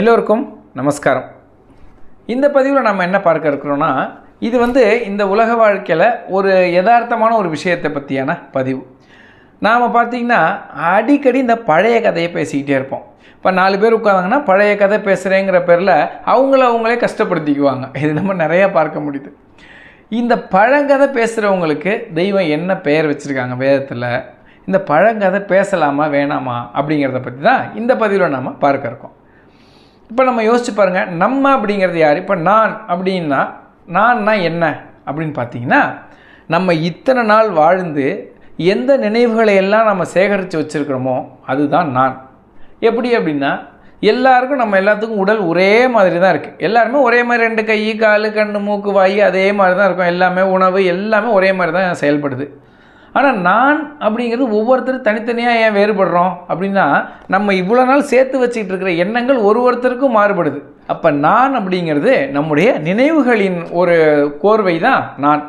எல்லோருக்கும் நமஸ்காரம். இந்த பதிவில் நம்ம என்ன பார்க்க இருக்கிறோன்னா இது வந்து இந்த உலக வாழ்க்கையில் ஒரு யதார்த்தமான ஒரு விஷயத்தை பற்றியான பதிவு. நாம் பார்த்திங்கன்னா அடிக்கடி இந்த பழைய கதையை பேசிக்கிட்டே இருப்போம். இப்போ நாலு பேர் உட்காந்தாங்கன்னா பழைய கதை பேசுகிறேங்கிற பேரில் அவங்கள அவங்களே கஷ்டப்படுத்திக்குவாங்க. இது நம்ம நிறையா பார்க்க முடியுது. இந்த பழங்கதை பேசுகிறவங்களுக்கு தெய்வம் என்ன பெயர் வச்சுருக்காங்க வேதத்தில்? இந்த பழங்கதை பேசலாமா வேணாமா அப்படிங்கிறத பற்றி தான் இந்த பதிவில் நாம் பார்க்க இருக்கோம். இப்போ நம்ம யோசிச்சு பாருங்கள் நம்ம அப்படிங்கிறது யார்? இப்போ நான் அப்படின்னா நான்னா என்ன அப்படின்னு பார்த்தீங்கன்னா நம்ம இத்தனை நாள் வாழ்ந்து எந்த நினைவுகளை எல்லாம் நம்ம சேகரித்து வச்சுருக்கிறோமோ அதுதான் நான். எப்படி அப்படின்னா எல்லாருக்கும் நம்ம எல்லாத்துக்கும் உடல் ஒரே மாதிரி தான் இருக்குது எல்லாருமே ஒரே மாதிரி ரெண்டு கை கால் கண் மூக்கு வாய் அதே மாதிரி தான் இருக்கும். எல்லாமே உணவு எல்லாமே ஒரே மாதிரி தான் செயல்படுது. ஆனால் நான் அப்படிங்கிறது ஒவ்வொருத்தரும் தனித்தனியாக ஏன் வேறுபடுறோம்? அப்படின்னா நம்ம இவ்வளோ நாள் சேர்த்து வச்சுக்கிட்டு இருக்கிற எண்ணங்கள் ஒரு ஒருத்தருக்கும் மாறுபடுது. அப்போ நான் அப்படிங்கிறது நம்முடைய நினைவுகளின் ஒரு கோர்வை தான் நான்.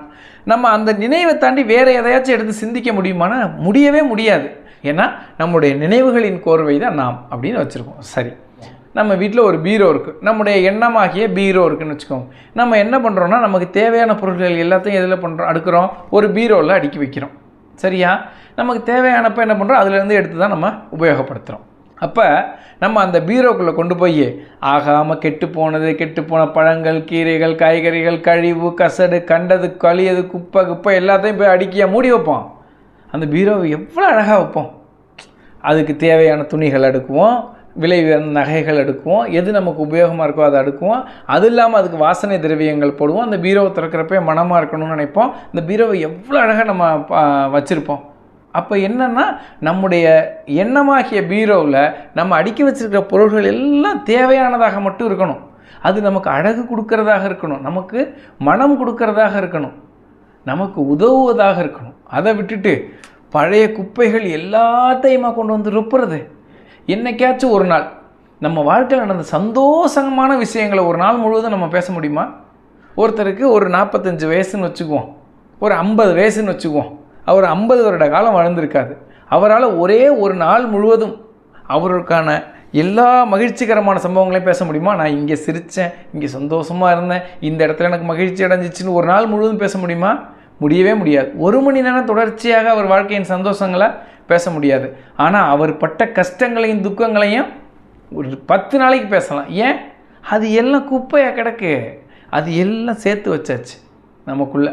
நம்ம அந்த நினைவை தாண்டி வேறு எதையாச்சும் எடுத்து சிந்திக்க முடியுமானா முடியவே முடியாது. ஏன்னா நம்முடைய நினைவுகளின் கோர்வை தான் நாம் அப்படின்னு வச்சுருக்கோம். சரி. நம்ம வீட்டில் ஒரு பீரோ இருக்குது நம்முடைய எண்ணமாகிய பீரோ இருக்குதுன்னு வச்சுக்கோங்க. நம்ம என்ன பண்ணுறோன்னா நமக்கு தேவையான பொருட்கள் எல்லாத்தையும் எதில் பண்ணுறோம் அடுக்கிறோம்? ஒரு பீரோவில் அடுக்கி வைக்கிறோம். சரியா? நமக்கு தேவையானப்போ என்ன பண்ணுறோம் அதுலேருந்து எடுத்து தான் நம்ம உபயோகப்படுத்துகிறோம் அப்போ நம்ம அந்த பீரோக்குள்ளே கொண்டு போய் ஆகாமல் கெட்டு போனது கெட்டு போன பழங்கள் கீரைகள் காய்கறிகள் கழிவு கசடு கண்டது கழியது குப்பை குப்பை எல்லாத்தையும் போய் அடுக்கியா மூடி வைப்போம். அந்த பீரோவை எவ்வளோ அழகாக வைப்போம். அதுக்கு தேவையான துணிகள் அடுக்குவோம். விலை உயர்ந்த நகைகள் அடுக்குவோம் எது நமக்கு உபயோகமாக இருக்கோ அதை அடுக்குவோம். அது இல்லாமல் அதுக்கு வாசனை திரவியங்கள் போடுவோம். அந்த பீரோவை திறக்கிறப்பே மனமாக இருக்கணும்னு நினைப்போம். இந்த பீரோவை எவ்வளோ அழகாக நம்ம வச்சுருப்போம். அப்போ என்னென்னா நம்முடைய எண்ணமாகிய பீரோவில் நம்ம அடுக்கி வச்சுருக்கிற பொருள்கள் எல்லாம் தேவையானதாக மட்டும் இருக்கணும். அது நமக்கு அழகு கொடுக்கறதாக இருக்கணும். நமக்கு மனம் கொடுக்கறதாக இருக்கணும். நமக்கு உதவுவதாக இருக்கணும். அதை விட்டுட்டு பழைய குப்பைகள் எல்லாத்தையுமா கொண்டு வந்து ரொப்புறது? என்னைக்காச்சும் ஒரு நாள் நம்ம வாழ்க்கையில் நடந்த சந்தோஷமான விஷயங்களை ஒரு நாள் முழுவதும் நம்ம பேச முடியுமா? ஒருத்தருக்கு ஒரு நாற்பத்தஞ்சு வயசுன்னு வச்சுக்குவோம். ஒரு ஐம்பது வயசுன்னு வச்சுக்குவோம். அவர் ஐம்பது வருட காலம் வாழ்ந்திருக்காது அவரால் ஒரே ஒரு நாள் முழுவதும் அவருக்கான எல்லா மகிழ்ச்சிகரமான சம்பவங்களையும் பேச முடியுமா? நான் இங்கே சிரித்தேன் இங்கே சந்தோஷமாக இருந்தேன் இந்த இடத்துல எனக்கு மகிழ்ச்சி அடைஞ்சிச்சின்னு ஒரு நாள் முழுவதும் பேச முடியுமா? முடியவே முடியாது. ஒரு மணி நேரம் தொடர்ச்சியாக அவர் வாழ்க்கையின் சந்தோஷங்களை பேச முடியாது. ஆனால் அவர் பட்ட கஷ்டங்களையும் துக்கங்களையும் ஒரு பத்து நாளைக்கு பேசலாம். ஏன்? அது எல்லாம் குப்பையாக கிடக்கு. அது எல்லாம் சேர்த்து வச்சாச்சு நமக்குள்ளே.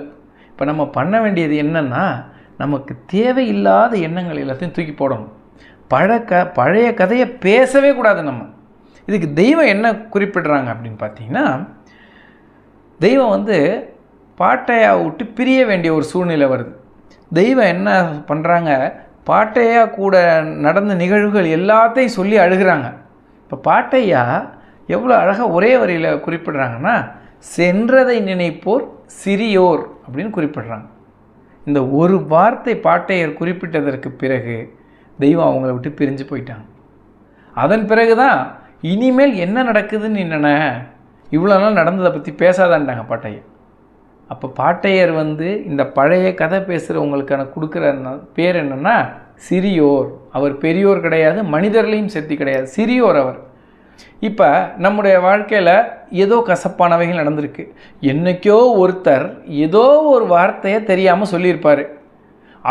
இப்போ நம்ம பண்ண வேண்டியது என்னென்னா நமக்கு தேவையில்லாத எண்ணங்கள் எல்லாத்தையும் தூக்கி போடணும். பழக்க பழைய கதையை பேசவே கூடாது நம்ம. இதுக்கு தெய்வம் என்ன குறிப்பிடுறாங்க அப்படின்னு பார்த்தீங்கன்னா தெய்வம் வந்து பாட்டையா விட்டு பிரிய வேண்டிய ஒரு சூழ்நிலை வருது. தெய்வம் என்ன பண்ணுறாங்க பாட்டையா கூட நடந்த நிகழ்வுகள் எல்லாத்தையும் சொல்லி அழுகிறாங்க. இப்போ பாட்டையா எவ்வளோ அழகாக ஒரே வரியில் குறிப்பிடுறாங்கன்னா சென்றதை நினைப்போர் சிறியோர் அப்படின்னு குறிப்பிடுறாங்க. இந்த ஒரு வார்த்தை பாட்டையர் குறிப்பிட்டதற்கு பிறகு தெய்வம் அவங்கள விட்டு பிரிஞ்சு போயிட்டாங்க. அதன் பிறகு தான் இனிமேல் என்ன நடக்குதுன்னு என்னென்ன இவ்வளோ நாள் நடந்ததை பற்றி பேசாதான்ட்டாங்க பாட்டையர். அப்போ பாட்டையர் வந்து இந்த பழைய கதை பேசுகிறவங்களுக்கான கொடுக்குற பேர் என்னென்னா சிறியோர். அவர் பெரியோர் கிடையாது மனிதர்களையும் சேர்த்தி கிடையாது. சிறியோர் அவர். இப்போ நம்முடைய வாழ்க்கையில் ஏதோ கசப்பானவைகள் நடந்திருக்கு. என்றைக்கோ ஒருத்தர் ஏதோ ஒரு வார்த்தையை தெரியாமல் சொல்லியிருப்பார்.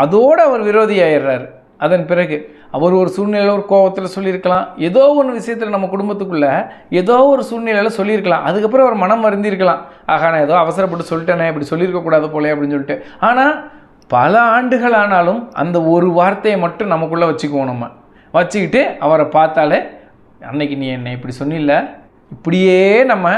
அதோடு அவர் விரோதி ஆயிடுறாரு. அதன் பிறகு அவர் ஒரு சூழ்நிலையில் ஒரு கோபத்தில் சொல்லியிருக்கலாம். ஏதோ ஒன்று விஷயத்தில் நம்ம குடும்பத்துக்குள்ளே ஏதோ ஒரு சூழ்நிலையில் சொல்லியிருக்கலாம். அதுக்கப்புறம் அவர் மனம் வருந்திருக்கலாம் ஆகா நான் ஏதோ அவசரப்பட்டு சொல்லிட்டேனே இப்படி சொல்லியிருக்கக்கூடாது போலே அப்படின்னு சொல்லிட்டு. ஆனால் பல ஆண்டுகள் ஆனாலும் அந்த ஒரு வார்த்தையை மட்டும் நமக்குள்ளே வச்சுக்குவோம் நம்ம. வச்சுக்கிட்டு அவரை பார்த்தாலே அன்னைக்கு நீ என்னை இப்படி சொன்னில்ல? இப்படியே நம்ம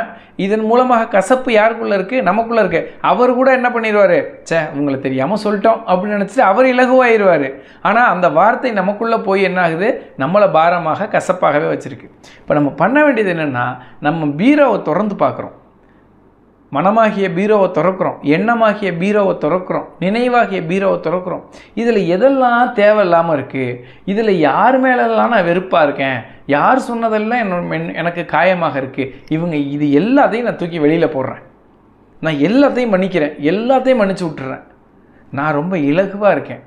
இதன் மூலமாக கசப்பு யாருக்குள்ளே இருக்குது நமக்குள்ளே இருக்குது அவர் கூட என்ன பண்ணிடுவார் சே உங்களை தெரியாமல் சொல்லிட்டோம் அப்படின்னு நினச்சிட்டு அவர் இலகுவாயிருவார். ஆனால் அந்த வார்த்தை நமக்குள்ளே போய் என்ன ஆகுது? நம்மளை பாரமாக கசப்பாகவே வச்சுருக்கு. இப்போ நம்ம பண்ண வேண்டியது என்னென்னா நம்ம பீரோவை திறந்து பார்க்குறோம். மனமாகிய பீரோவை திறக்கிறோம் எண்ணமாகிய பீரோவை திறக்கிறோம் நினைவாகிய பீரோவை திறக்கிறோம். இதில் எதெல்லாம் தேவையில்லாமல் இருக்குது இதில் யார் மேலெல்லாம் நான் வெறுப்பாக இருக்கேன்? யார் சொன்னதெல்லாம் என்னோட எனக்கு காயமாக இருக்குது இவங்க இது எல்லாத்தையும் நான் தூக்கி வெளியில் போடுறேன். நான் எல்லாத்தையும் மன்னிக்கிறேன் எல்லாத்தையும் மன்னிச்சு விட்டுறேன். நான் ரொம்ப இலகுவாக இருக்கேன்.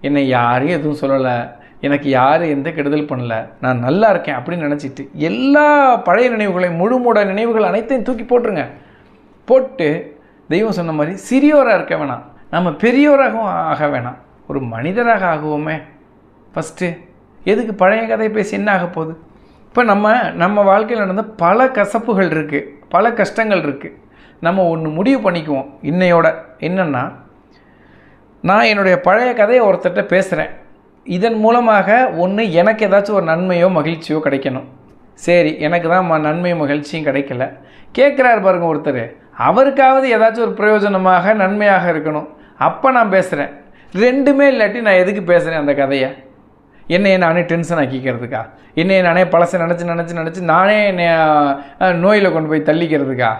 என்னை யாரையும் எதுவும் சொல்லலை. எனக்கு யாரும் எந்த கெடுதல் பண்ணல. நான் நல்லா இருக்கேன் அப்படின்னு நினச்சிட்டு எல்லா பழைய நினைவுகளையும் முழுமூட நினைவுகள் அனைத்தையும் தூக்கி போட்டுருங்க. போட்டு தெய்வம் சொன்ன மாதிரி சிறியோராக இருக்க வேணாம். நம்ம பெரியோராகவும் ஆக வேணாம். ஒரு மனிதராக ஆகுவோமே. ஃபஸ்ட்டு எதுக்கு பழைய கதையை பேசி என்ன ஆக போகுது? இப்போ நம்ம நம்ம வாழ்க்கையில் நடந்த பல கசப்புகள் இருக்குது பல கஷ்டங்கள் இருக்குது நம்ம ஒன்று முடிவு பண்ணிக்குவோம். இன்னையோட என்னென்னா நான் என்னுடைய பழைய கதையை ஒருத்தர்கிட்ட பேசுகிறேன் இதன் மூலமாக ஒன்று எனக்கு ஏதாச்சும் ஒரு நன்மையோ மகிழ்ச்சியோ கிடைக்கணும். சரி எனக்கு தான் ம நன்மையும் மகிழ்ச்சியும் கிடைக்கல. கேட்குறாரு பாருங்க ஒருத்தர். அவருக்காவது ஏதாச்சும் ஒரு பிரயோஜனமாக நன்மையாக இருக்கணும். அப்போ நான் பேசுகிறேன் ரெண்டுமே இல்லாட்டி நான் எதுக்கு பேசுகிறேன் அந்த கதையை? என்னையை நானே டென்ஷன் ஆக்கிக்கிறதுக்கா? என்னையை நானே பழசை நினச்சி நினச்சி நினச்சி நானே என்னை நோயில் கொண்டு போய் தள்ளிக்கிறதுக்கா?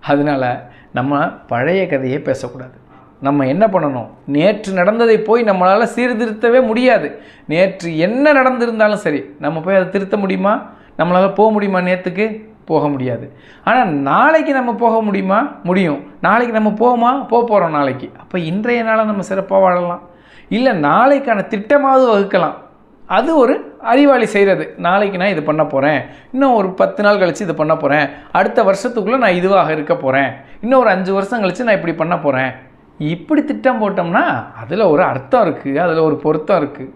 அதனால் நம்ம பழைய கதையே பேசக்கூடாது. நம்ம என்ன பண்ணணும்? நேற்று நடந்ததை போய் நம்மளால் சீர்திருத்தவே முடியாது. நேற்று என்ன நடந்திருந்தாலும் சரி நம்ம போய் அதை திருத்த முடியுமா? நம்மளால் போக முடியுமா நேற்றுக்கு போக முடியாது. ஆனால் நாளைக்கு நம்ம போக முடியுமா? முடியும். நாளைக்கு நம்ம போவோமா? போக போகிறோம் நாளைக்கு. அப்போ இன்றைய நாளை நம்ம சிறப்பாக வாழலாம். இல்லை நாளைக்கான திட்டமாவது வகுக்கலாம். அது ஒரு அறிவாளி செய்கிறது நாளைக்கு நான் இது பண்ண போகிறேன் இன்னும் ஒரு பத்து நாள் கழித்து இது பண்ண போகிறேன் அடுத்த வருஷத்துக்குள்ளே நான் இதுவாக இருக்க போகிறேன் இன்னும் ஒரு அஞ்சு வருஷம் கழித்து நான் இப்படி பண்ண போகிறேன் இப்படி திட்டம் போட்டோம்னா அதில் ஒரு அர்த்தம் இருக்குது அதில் ஒரு பொருத்தம் இருக்குது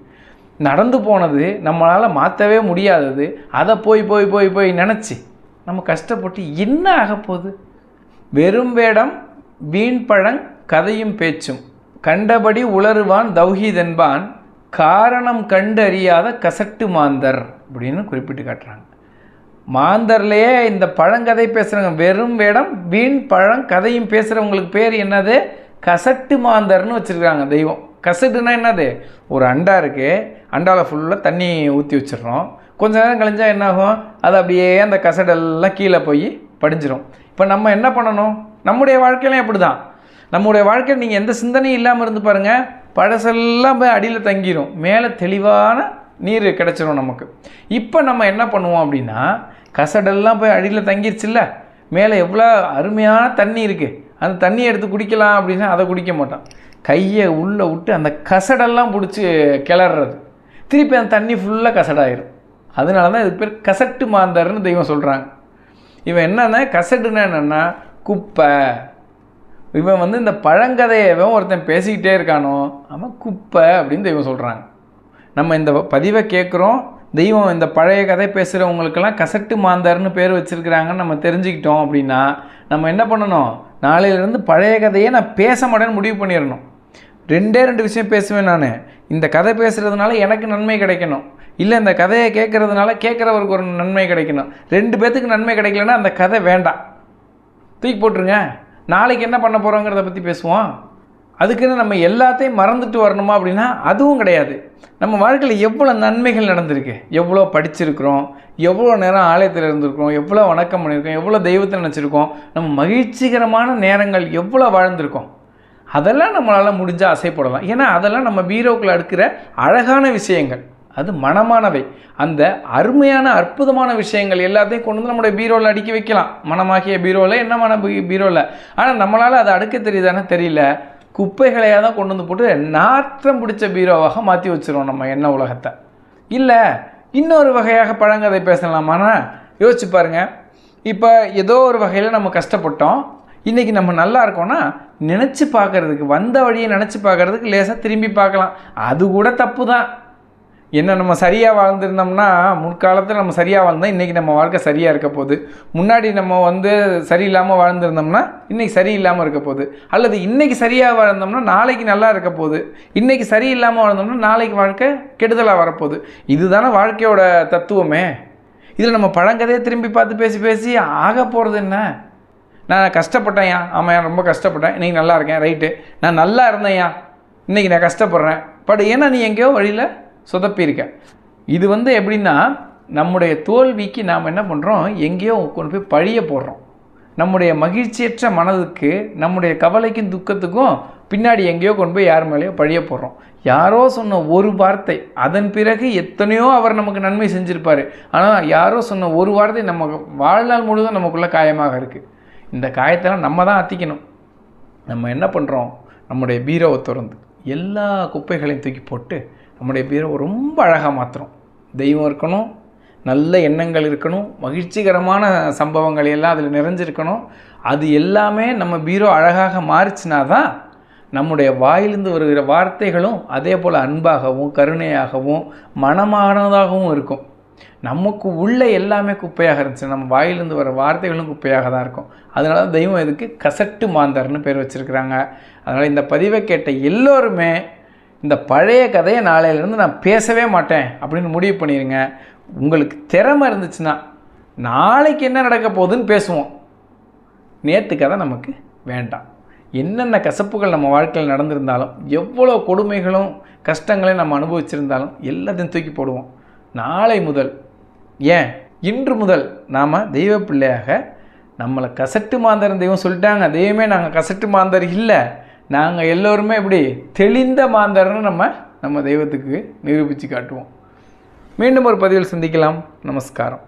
நடந்து போனது நம்மளால் மாற்றவே முடியாதது. அதை போய் போய் போய் போய் நினச்சி நம்ம கஷ்டப்பட்டு என்ன ஆகப்போகுது வெறும் வேடம் வீண் பழங் கதையும் பேச்சும். கண்டபடி உளறுவான் தௌஹீதென்பான் காரணம் கண்டு அறியாத கசட்டு மாந்தர் அப்படின்னு குறிப்பிட்டு காட்டுறாங்க. மாந்தர்லேயே இந்த பழங்கதை பேசுகிறவங்க வெறும் வேடம் வீண் பழம் கதையும் பேசுகிறவங்களுக்கு பேர் என்னது? கசட்டு மாந்தர்னு வச்சுருக்காங்க தெய்வம். கசட்டுனா என்னது? ஒரு அண்டா இருக்குது அண்டாவில் ஃபுல்லாக தண்ணி ஊற்றி வச்சிடுறோம். கொஞ்ச நேரம் கழிஞ்சால் என்னாகும்? அது அப்படியே அந்த கசடெல்லாம் கீழே போய் படிஞ்சிடும் இப்போ நம்ம என்ன பண்ணணும்? நம்முடைய வாழ்க்கையிலையும் அப்படி தான் நம்முடைய வாழ்க்கையில் நீங்கள் எந்த சிந்தனையும் இல்லாமல் இருந்து பாருங்கள் பழசெல்லாம் போய் அடியில் தங்கிடும் மேலே தெளிவான நீர் கிடச்சிரும் நமக்கு. இப்போ நம்ம என்ன பண்ணுவோம் அப்படின்னா கசடெல்லாம் போய் அடியில் தங்கிருச்சுல்ல? மேலே எவ்வளோ அருமையான தண்ணி இருக்குது அந்த தண்ணியை எடுத்து குடிக்கலாம் அப்படின்னா அதை குடிக்க மாட்டோம். கையை உள்ளே விட்டு அந்த கசடெல்லாம் பிடிச்சி கிளறது திருப்பி அந்த தண்ணி ஃபுல்லாக கசடாயிரும் அதனால தான் இது பேர் கசட்டு மாந்தர்னு தெய்வம் சொல்கிறாங்க இவன் என்னன்னா கசட்டுன்னா என்னென்னா குப்பை. இவன் வந்து இந்த பழங்கதையவன் ஒருத்தன் பேசிக்கிட்டே இருக்கானோ அவன் குப்பை அப்படின்னு தெய்வம் சொல்கிறாங்க நம்ம இந்த பதிவை கேட்குறோம் தெய்வம் இந்த பழைய கதை பேசுகிறவங்களுக்கெல்லாம் கசட்டு மாந்தர்னு பேர் வச்சுருக்கிறாங்கன்னு நம்ம தெரிஞ்சுக்கிட்டோம் அப்படின்னா நம்ம என்ன பண்ணணும்? நாளையிலேருந்து பழைய கதையை நான் பேச மாட்டேன்னு முடிவு பண்ணிடணும் ரெண்டே ரெண்டு விஷயம் பேசுவேன் நான். இந்த கதை பேசுகிறதுனால எனக்கு நன்மை கிடைக்கணும். இல்லை இந்த கதையை கேட்குறதுனால கேட்குறவருக்கு ஒரு நன்மை கிடைக்கணும். ரெண்டு பேர்த்துக்கு நன்மை கிடைக்கலன்னா அந்த கதை வேண்டாம். தூக்கி போட்டுருங்க. நாளைக்கு என்ன பண்ண போகிறோங்கிறத பற்றி பேசுவோம். அதுக்குன்னு நம்ம எல்லாத்தையும் மறந்துட்டு வரணுமா அப்படின்னா அதுவும் கிடையாது. நம்ம வாழ்க்கையில் எவ்வளோ நன்மைகள் நடந்திருக்கு? எவ்வளோ படிச்சிருக்கிறோம்? எவ்வளோ நேரம் ஆலயத்தில் இருந்திருக்கிறோம்? எவ்வளோ வணக்கம் பண்ணியிருக்கோம்? எவ்வளோ தெய்வத்தை நினச்சிருக்கோம்? நம்ம மகிழ்ச்சிகரமான நேரங்கள் எவ்வளோ வாழ்ந்திருக்கோம்? அதெல்லாம் நம்மளால் முடிஞ்சால் ஆசைப்படலாம் ஏன்னா அதெல்லாம் நம்ம பீரோக்கில் அடுக்கிற அழகான விஷயங்கள். அது மனமானவை. அந்த அருமையான அற்புதமான விஷயங்கள் எல்லாத்தையும் கொண்டு வந்து நம்முடைய பீரோவில் அடுக்கி வைக்கலாம். மனமாகிய பீரோவில் என்ன மன பீரோவில் ஆனால் நம்மளால் அதை அடுக்க தெரியுதானே தெரியல. குப்பைகளையாக தான் கொண்டு வந்து போட்டு நாற்றம் பிடிச்ச பீரோவாக மாற்றி வச்சிருவோம் நம்ம என்ன உலகத்தை. இல்லை இன்னொரு வகையாக பழங்கதை பேசலாமான்னா யோசிச்சு பாருங்க. இப்போ ஏதோ ஒரு வகையில் நம்ம கஷ்டப்பட்டோம். இன்றைக்கி நம்ம நல்லா இருக்கோம்னா நினச்சி பார்க்கறதுக்கு வந்த வழியை நினச்சி பார்க்கறதுக்கு லேசாக திரும்பி பார்க்கலாம் அது கூட தப்பு தான் என்ன நம்ம சரியாக வாழ்ந்திருந்தோம்னா முற்காலத்தில் நம்ம சரியாக வாழ்ந்தால் இன்றைக்கி நம்ம வாழ்க்கை சரியாக இருக்க போகுது. முன்னாடி நம்ம வந்து சரியில்லாமல் வாழ்ந்திருந்தோம்னா இன்றைக்கி சரியில்லாமல் இருக்க போகுது. அல்லது இன்றைக்கி சரியாக வாழ்ந்தோம்னா நாளைக்கு நல்லா இருக்க போகுது. இன்றைக்கி சரியில்லாமல் வாழ்ந்தோம்னா நாளைக்கு வாழ்க்கை கெடுதலாக வரப்போகுது. இதுதானே வாழ்க்கையோட தத்துவமே. இதில் நம்ம பழங்கதையை திரும்பி பார்த்து பேசி பேசி ஆக போகிறது என்ன? நான் கஷ்டப்பட்டேன்யா ஆமாம் ரொம்ப கஷ்டப்பட்டேன். இன்றைக்கி நல்லா இருக்கேன். ரைட்டு. நான் நல்லா இருந்தேன்யா இன்றைக்கி நான் கஷ்டப்படுறேன். பட் ஏன்னா நீ எங்கேயோ வழியில் சொதப்பியிருக்கேன். இது வந்து எப்படின்னா நம்முடைய தோல்விக்கு நாம் என்ன பண்ணுறோம் எங்கேயோ கொண்டு போய் பழிய போடுறோம். நம்முடைய மகிழ்ச்சியற்ற மனதுக்கு நம்முடைய கவலைக்கும் துக்கத்துக்கும் பின்னாடி எங்கேயோ கொண்டு போய் யார் மேலேயோ பழிய போடுறோம். யாரோ சொன்ன ஒரு வார்த்தை அதன் பிறகு எத்தனையோ அவர் நமக்கு நன்மை செஞ்சுருப்பார். ஆனால் யாரோ சொன்ன ஒரு வார்த்தை நம்ம வாழ்நாள் முழுவதும் நமக்குள்ளே காயமாக இருக்குது இந்த காயத்தெல்லாம் நம்ம தான் அத்திக்கணும். நம்ம என்ன பண்ணுறோம் நம்முடைய பீரோவை திறந்து எல்லா குப்பைகளையும் தூக்கி போட்டு நம்முடைய பீரோ ரொம்ப அழகாக மாற்றுறோம் தெய்வம் இருக்கணும் நல்ல எண்ணங்கள் இருக்கணும் மகிழ்ச்சிகரமான சம்பவங்கள் எல்லாம் அதில் நிறைஞ்சிருக்கணும். அது எல்லாமே நம்ம பீரோ அழகாக மாறிச்சுனா தான் நம்முடைய வாயிலிருந்து வருகிற வார்த்தைகளும் அதே போல் அன்பாகவும் கருணையாகவும் மனமானதாகவும் இருக்கும். நமக்கு உள்ளே எல்லாமே குப்பையாக இருந்துச்சு. நம்ம வாயிலிருந்து வர வார்த்தைகளும் குப்பையாக தான் இருக்கும். அதனால தான் தெய்வம் இதுக்கு கசட்டு மாந்தர்னு பேர் வச்சுருக்கிறாங்க. அதனால் இந்த பதிவை கேட்ட எல்லோருமே இந்த பழைய கதையை நாளையிலேருந்து நான் பேசவே மாட்டேன் அப்படின்னு முடிவு பண்ணிடுங்க உங்களுக்கு திறமை இருந்துச்சுன்னா நாளைக்கு என்ன நடக்க போகுதுன்னு பேசுவோம். நேற்று கதை நமக்கு வேண்டாம். என்னென்ன கசப்புகள் நம்ம வாழ்க்கையில் நடந்திருந்தாலும் எவ்வளோ கொடுமைகளும் கஷ்டங்களையும் நம்ம அனுபவிச்சிருந்தாலும் எல்லாத்தையும் தூக்கி போடுவோம். நாளை முதல் ஏன்? இன்று முதல் நாம் தெய்வ பிள்ளையாக நம்மளை கசட்டு மாந்தர் தெய்வம் சொல்லிட்டாங்க. தெய்வமே நாங்கள் கசட்டு மாந்தர் இல்லை. நாங்கள் எல்லோருமே இப்படி தெளிந்த மாந்தர்னு நம்ம நம்ம தெய்வத்துக்கு நிரூபித்து காட்டுவோம். மீண்டும் ஒரு பதிவில் சந்திக்கலாம். நமஸ்காரம்.